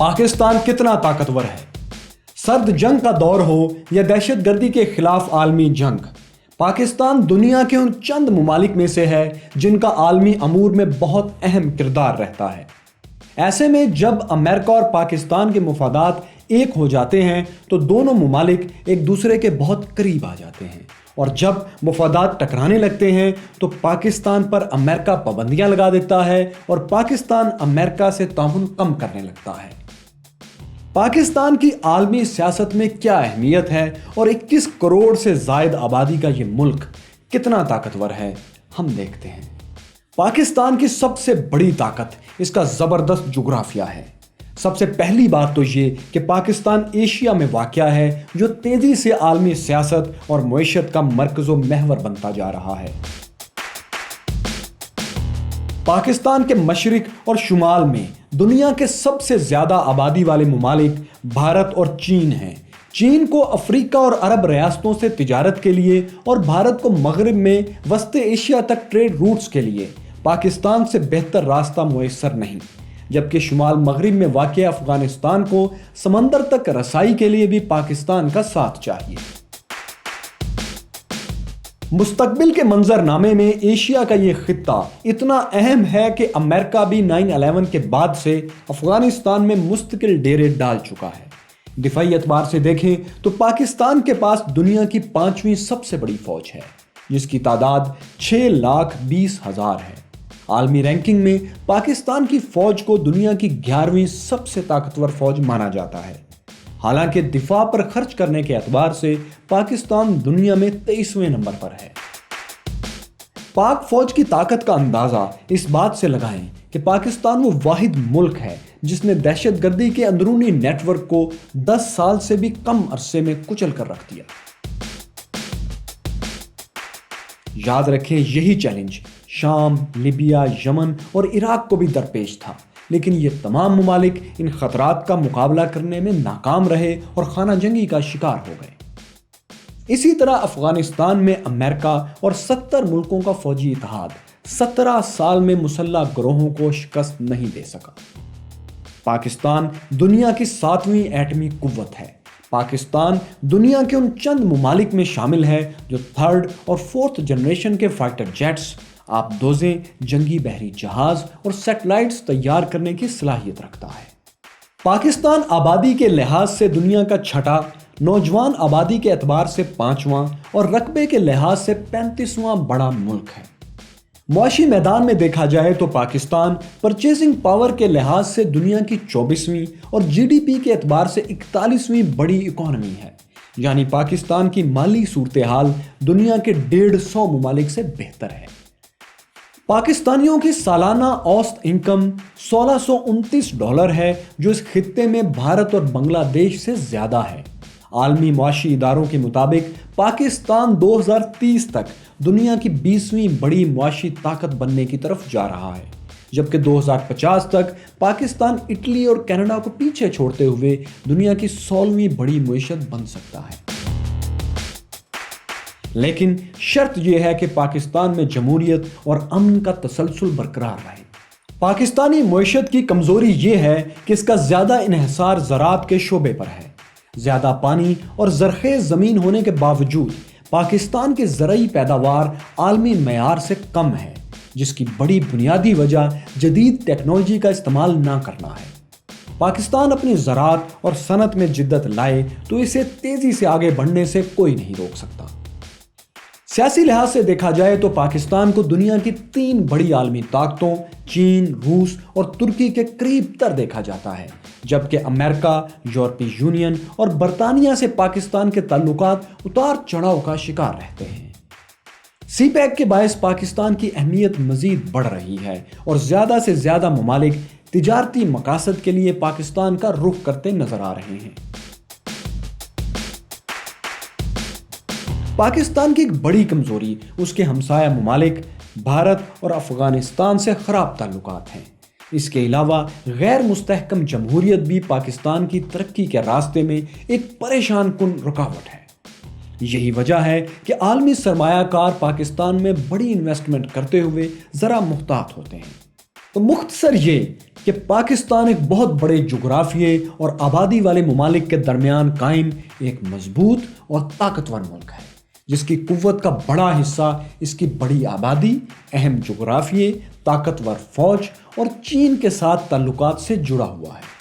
پاکستان کتنا طاقتور ہے؟ سرد جنگ کا دور ہو یا دہشت گردی کے خلاف عالمی جنگ؟ پاکستان دنیا کے ان چند ممالک میں سے ہے جن کا عالمی امور میں بہت اہم کردار رہتا ہے۔ ایسے میں جب امریکہ اور پاکستان کے مفادات ایک ہو جاتے ہیں، تو دونوں ممالک ایک دوسرے کے بہت قریب آ جاتے ہیں۔ اور جب مفادات ٹکرانے لگتے ہیں، تو پاکستان پر امریکہ پابندیاں لگا دیتا ہے اور پاکستان امریکہ سے تعاون کم کرنے لگتا ہے۔ پاکستان کی عالمی سیاست میں کیا اہمیت ہے اور اکیس کروڑ سے زائد آبادی کا یہ ملک کتنا طاقتور ہے، ہم دیکھتے ہیں۔ پاکستان کی سب سے بڑی طاقت اس کا زبردست جغرافیہ ہے۔ سب سے پہلی بات تو یہ کہ پاکستان ایشیا میں واقع ہے جو تیزی سے عالمی سیاست اور معیشت کا مرکز و محور بنتا جا رہا ہے۔ پاکستان کے مشرق اور شمال میں دنیا کے سب سے زیادہ آبادی والے ممالک بھارت اور چین ہیں۔ چین کو افریقہ اور عرب ریاستوں سے تجارت کے لیے اور بھارت کو مغرب میں وسط ایشیا تک ٹریڈ روٹس کے لیے پاکستان سے بہتر راستہ میسر نہیں۔ جبکہ شمال مغرب میں واقع افغانستان کو سمندر تک رسائی کے لیے بھی پاکستان کا ساتھ چاہیے۔ مستقبل کے منظر نامے میں ایشیا کا یہ خطہ اتنا اہم ہے کہ امریکہ بھی نائن الیون کے بعد سے افغانستان میں مستقل ڈیرے ڈال چکا ہے۔ دفاعی اعتبار سے دیکھیں تو پاکستان کے پاس دنیا کی پانچویں سب سے بڑی فوج ہے۔ جس کی تعداد چھ لاکھ بیس ہزار ہے۔ عالمی رینکنگ میں پاکستان کی فوج کو دنیا کی گیارہویں سب سے طاقتور فوج مانا جاتا ہے۔ حالانکہ دفاع پر خرچ کرنے کے اعتبار سے پاکستان دنیا میں تیئیسویں نمبر پر ہے۔ پاک فوج کی طاقت کا اندازہ اس بات سے لگائیں کہ پاکستان وہ واحد ملک ہے جس نے دہشت گردی کے اندرونی نیٹ ورک کو دس سال سے بھی کم عرصے میں کچل کر رکھ دیا۔ یاد رکھیں یہی چیلنج شام، لیبیا، یمن اور عراق کو بھی درپیش تھا۔ لیکن یہ تمام ممالک ان خطرات کا مقابلہ کرنے میں ناکام رہے اور خانہ جنگی کا شکار ہو گئے۔ اسی طرح افغانستان میں امریکہ اور ستر ملکوں کا فوجی اتحاد سترہ سال میں مسلح گروہوں کو شکست نہیں دے سکا۔ پاکستان دنیا کی ساتویں ایٹمی قوت ہے۔ پاکستان دنیا کے ان چند ممالک میں شامل ہے جو تھرڈ اور فورتھ جنریشن کے فائٹر جیٹس آپ دوزیں جنگی بحری جہاز اور سیٹلائٹس تیار کرنے کی صلاحیت رکھتا ہے۔ پاکستان آبادی کے لحاظ سے دنیا کا چھٹا، نوجوان آبادی کے اعتبار سے پانچواں اور رقبے کے لحاظ سے پینتیسواں بڑا ملک ہے۔ معاشی میدان میں دیکھا جائے تو پاکستان پرچیزنگ پاور کے لحاظ سے دنیا کی چوبیسویں اور جی ڈی پی کے اعتبار سے اکتالیسویں بڑی اکانومی ہے۔ یعنی پاکستان کی مالی صورتحال دنیا کے ڈیڑھ سو ممالک سے بہتر ہے۔ پاکستانیوں کی سالانہ اوسط انکم سولہ سو انتیس ڈالر ہے، جو اس خطے میں بھارت اور بنگلہ دیش سے زیادہ ہے۔ عالمی معاشی اداروں کے مطابق، پاکستان دو ہزار تیس تک دنیا کی بیسویں بڑی معاشی طاقت بننے کی طرف جا رہا ہے۔ جبکہ دو ہزار پچاس تک پاکستان اٹلی اور کینیڈا کو پیچھے چھوڑتے ہوئے دنیا کی سولہویں بڑی معیشت بن سکتا ہے۔ لیکن شرط یہ ہے کہ پاکستان میں جمہوریت اور امن کا تسلسل برقرار رہے۔ پاکستانی معیشت کی کمزوری یہ ہے کہ اس کا زیادہ انحصار زراعت کے شعبے پر ہے۔ زیادہ پانی اور زرخیز زمین ہونے کے باوجود پاکستان کی زرعی پیداوار عالمی معیار سے کم ہے، جس کی بڑی بنیادی وجہ جدید ٹیکنالوجی کا استعمال نہ کرنا ہے۔ پاکستان اپنی زراعت اور صنعت میں جدت لائے تو اسے تیزی سے آگے بڑھنے سے کوئی نہیں روک سکتا۔ سیاسی لحاظ سے دیکھا جائے تو پاکستان کو دنیا کی تین بڑی عالمی طاقتوں، چین، روس اور ترکی کے قریب تر دیکھا جاتا ہے، جبکہ امریکہ، یورپی یونین اور برطانیہ سے پاکستان کے تعلقات اتار چڑھاؤ کا شکار رہتے ہیں۔ سی پیک کے باعث پاکستان کی اہمیت مزید بڑھ رہی ہے اور زیادہ سے زیادہ ممالک تجارتی مقاصد کے لیے پاکستان کا رخ کرتے نظر آ رہے ہیں۔ پاکستان کی ایک بڑی کمزوری اس کے ہمسایہ ممالک، بھارت اور افغانستان سے خراب تعلقات ہیں۔ اس کے علاوہ غیر مستحکم جمہوریت بھی پاکستان کی ترقی کے راستے میں ایک پریشان کن رکاوٹ ہے۔ یہی وجہ ہے کہ عالمی سرمایہ کار پاکستان میں بڑی انویسٹمنٹ کرتے ہوئے ذرا محتاط ہوتے ہیں۔ تو مختصر یہ کہ پاکستان ایک بہت بڑے جغرافیے اور آبادی والے ممالک کے درمیان قائم ایک مضبوط اور طاقتور ملک ہے۔ جس کی قوت کا بڑا حصہ، اس کی بڑی آبادی، اہم جغرافیے، طاقتور فوج اور چین کے ساتھ تعلقات سے جڑا ہوا ہے۔